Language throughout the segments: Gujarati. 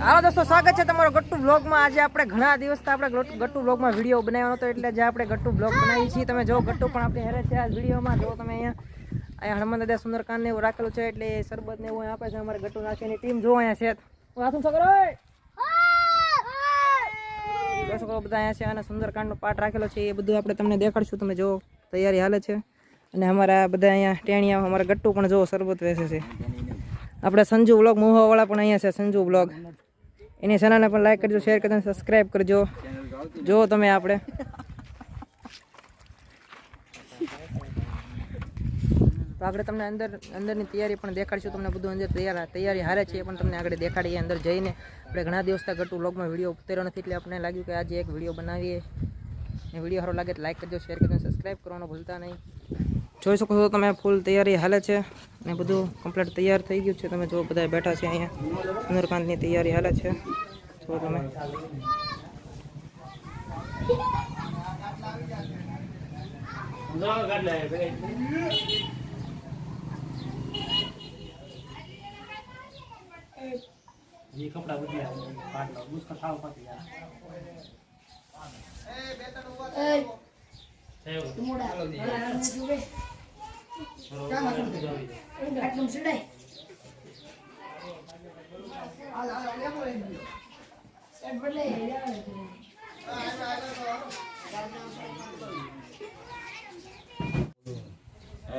હાલો દોસ્તો, સ્વાગત છે તમારો ગટ્ટુ બ્લોગમાં આજે આપણે ઘણા દિવસથી આપણે ગટ્ટુ બ્લોગમાં વીડિયો બનાવવાનો હતો, એટલે જે આપણે ગટ્ટુ બ્લોગ બનાવીએ છીએ. તમે જો, ગટ્ટુ પણ આપણે હેરે છે આ વિડીયોમાં. જો તમે અહીંયા અહીંયા હનુમાન દાદા સુંદરકાંડ ને એવું રાખેલું છે, એટલે શરબત ને એવું આપે છે, અમારે ગટ્ટુ નાખીની ટીમ જો અહીંયા છે. હાથું છોકરો છોકરો બધા અહીંયા છે અને સુંદરકાંડનો પાઠ રાખેલો છે, એ બધું આપણે તમને દેખાડશું. તમે જો, તૈયારી હાલે છે. અને અમારા બધા અહીંયા ટેણિયા, અમારા ગટ્ટુ પણ જો શરબત વેસે છે. આપણે સંજુ બ્લોગ મોહવાવાળા પણ અહીંયા છે, સંજુ બ્લોગ એની ચેનલને પણ લાઈક કરજો શેર કરજો સબસ્ક્રાઈબ કરજો. જો તમે આપણે. તો આપણે તમને અંદર, અંદરની તૈયારી પણ દેખાડીશું, તમને બધું અંદર તૈયાર, તૈયારી હારે છે પણ તમને આગળ દેખાડીએ, અંદર જઈને. આપણે ઘણા દિવસથી ગટુ બ્લોગમાં વીડિયો ઉતર્યો નથી, એટલે આપણે લાગ્યું કે આજે એક વીડિયો બનાવીએ. ને વીડિયો સારો લાગે તો લાઈક કરજો શેર કરજો સબસ્ક્રાઈબ કરવાનું ભૂલતા નહીં. જોઈ શકો છો તમે ફૂલ તૈયારી હાલે છે ને બધું કમ્પ્લીટ તૈયાર થઈ ગયું છે તમે જો બધા બેઠા છે અહીંયા સુંદરકાંતની તૈયારી હાલે છે જો તમે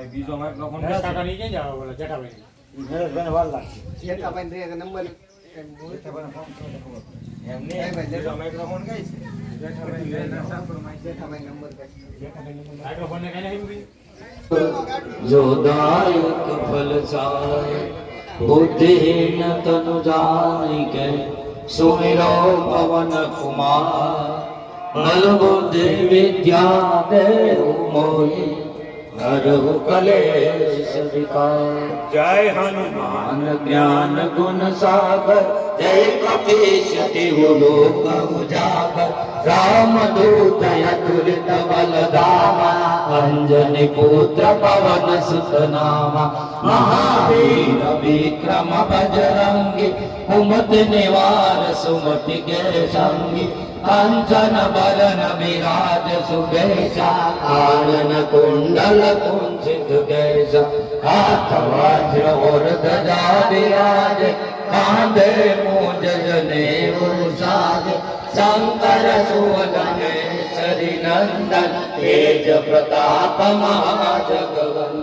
બીજો માઇક્રોફોન એમ નહીં બીજો માઇક્રોફોન કઈ છે जो दायक फल तनु के सुमिरो पवन कुमार बुद्धि विद्या कलेश विकार जय हनुमान ज्ञान गुण सागर। जय कपीश तिहु लोक उजागर राम दूत अतुलित बल धामा अंजनी पुत्र पवन सुत नामा महावीर विक्रम बजरंगी कुमति निवार सुमति के संगी कंचन बरन विराज सुबेशा आनन कुंडल कुंचित कैसा हाथ वज्र और ध्वजा विराज કાંદે મોજને સાધ શંકર સુવદને શરીનંદન તેજ પ્રતાપ મહાજગવન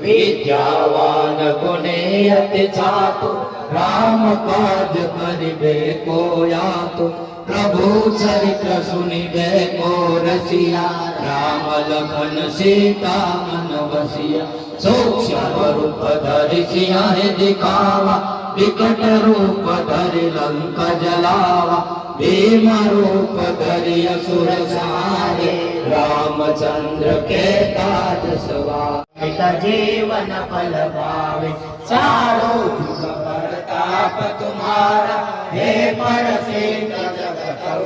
વિદ્યાવાન ગુણે અતિ છાતુ રામ કાજ પરિબે કોયાતુ પ્રભુ ચરિત્ર સુનિબે કો રસિયા. રામ લખન સીતા મન વસિયા. સૂક્ષ્મ રૂપ ધરી સિંહ દિખાવા. रूप धरि लंक जलावा भीम रूप धरि असुर सहारे रामचंद्र के काज सवार जीवन फल पावे चारों प्रताप तुम्हारा हे पर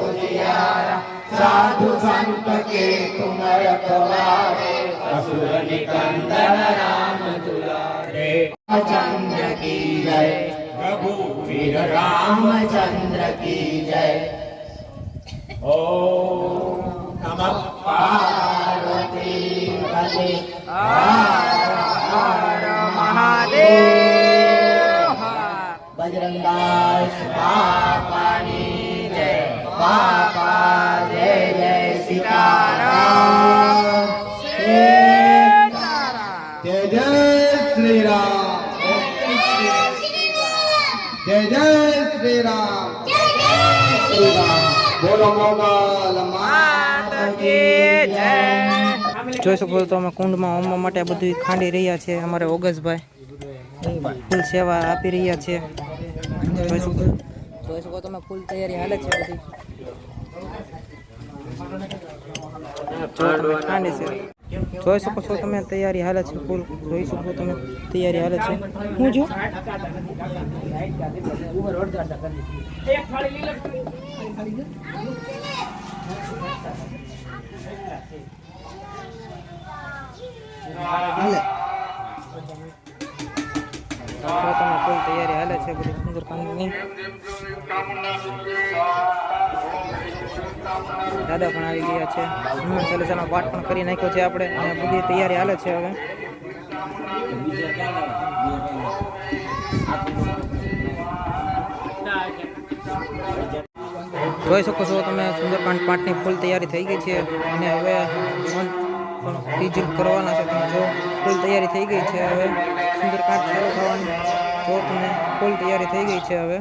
उजियारा साधु संत के तुम रखवारे असुर निकंदन राम दुलारे चंद्र की जय वीर रामचंद्र की जय ओ नम पार्वती पते बजरंगास बापानी जय। बापा જોઈ શકો તો અમે કુંડમાં હોમવા માટે બધું ખાંડી રહ્યા છે અમારે ઓગસભાઈ ફૂલ સેવા આપી રહ્યા છે જોઈ શકો જોઈ શકો તમે ફૂલ તૈયારી હાલે છે બધી ખાંડી છે જોઈ શકો છો તમે તૈયારી હાલે છે ફૂલ જોઈ શકો તમે તૈયારી હાલે છે હું જો હાલે તો તમે ફૂલ તૈયારી હાલે છે બધી સુંદરકાંડની દાદા પણ આવી ગયા છે. ચાલીસાનો પાઠ પણ કરી નાખ્યો છે આપણે. અને બધી તૈયારી હાલે છે હવે. જોઈ શકો છો તમે, સુંદરકાંડ પાઠની ફૂલ તૈયારી થઈ ગઈ છે. અને હવે કરવાના છે. તમે જો, ફૂલ તૈયારી થઈ ગઈ છે હવે. સુંદરકાંડ શરૂ થવાની. જો તમે, ફૂલ તૈયારી થઈ ગઈ છે હવે.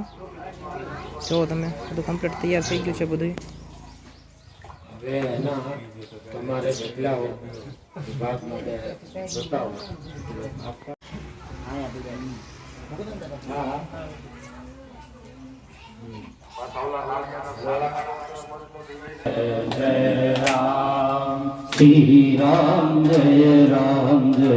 જો તમે બધું કમ્પ્લીટ તૈયાર થઈ ગયું છે બધું હવે એના તમારે જેટલા વિભાગ માટે બતાવો હા જય રામ શ્રી રામ જય રામ જય જય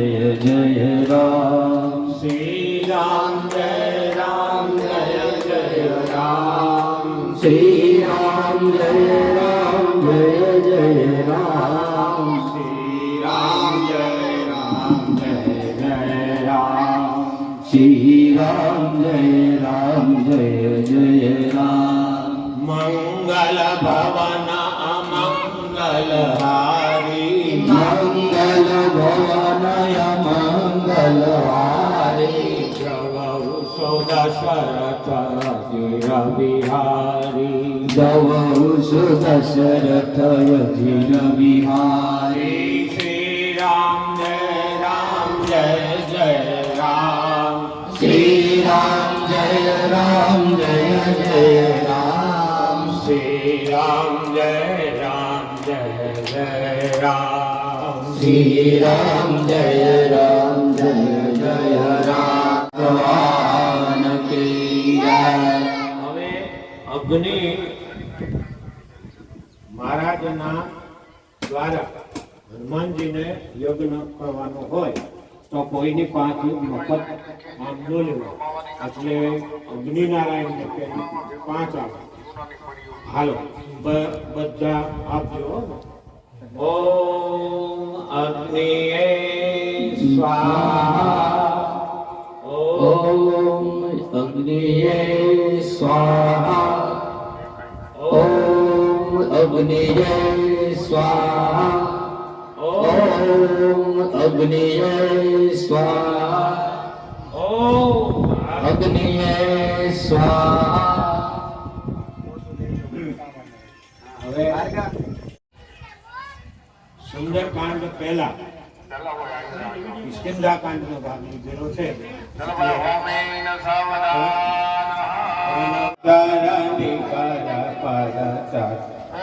રામ જય રામ જય જય રામ મંગલ ભવન અમંગલ હારી મંગલ ભવન અમંગલ હારી જવઉ સુદશરથ અજીર બિહારી જવઉ સુદશરથ અજીર બિહારી શ્રી રામ જય રામ જય જય રામ જય જય રામ શ્રી રામ જય રામ જય જય રામ શ્રી રામ જય રામ જય જય રામ ભગવાન કી જય હવે અગ્નિ મહારાજના દ્વારા હનુમાનજીને યજ્ઞ કરવાનો હોય તો કોઈની પાસે મફત આમ ન લેવું. એટલે અગ્નિનારાયણ પાંચ આવે. હાલો બધા આપજો. ઓમ અગ્નિએ સ્વાહા. ઓમ અગ્નિ સ્વાહા. ઓમ અગ્નિ સ્વાહા. ઓમ અગ્નિએ સ્વાહા ઓમ અગ્નિએ સ્વાહા હવે સુંદરકાંડ પહેલા. નો ભાગ લીધેલો છે.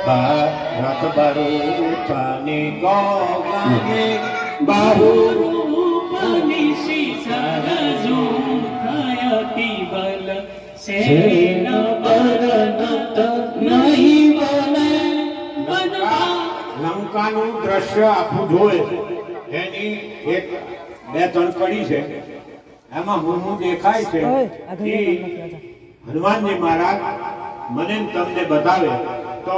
રથ બરૂપની ગોગને બાહુ રૂપની સરજુખયતિ બલ સેન બરનત નહીં બને લંકાનું દ્રશ્ય આખું જોયે એની એક બે ત્રણ કડી છે. એમાં હું હું દેખાય છે ઈ હનુમાનજી મહારાજ મને તમને બતાવે તો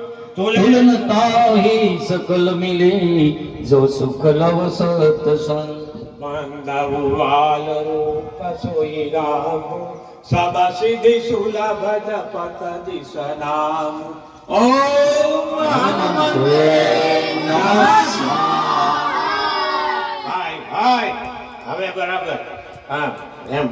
તુલન તાહી સકલ મિલે, જો સુખ લવ સતસંગ બંદવાલ રૂપ સોઈ રામ, સબ સિદ્ધિ સુલભ જપત દિશ નામ. ઓમ ભાઈ ભાઈ, હવે બરાબર. હા, એમ.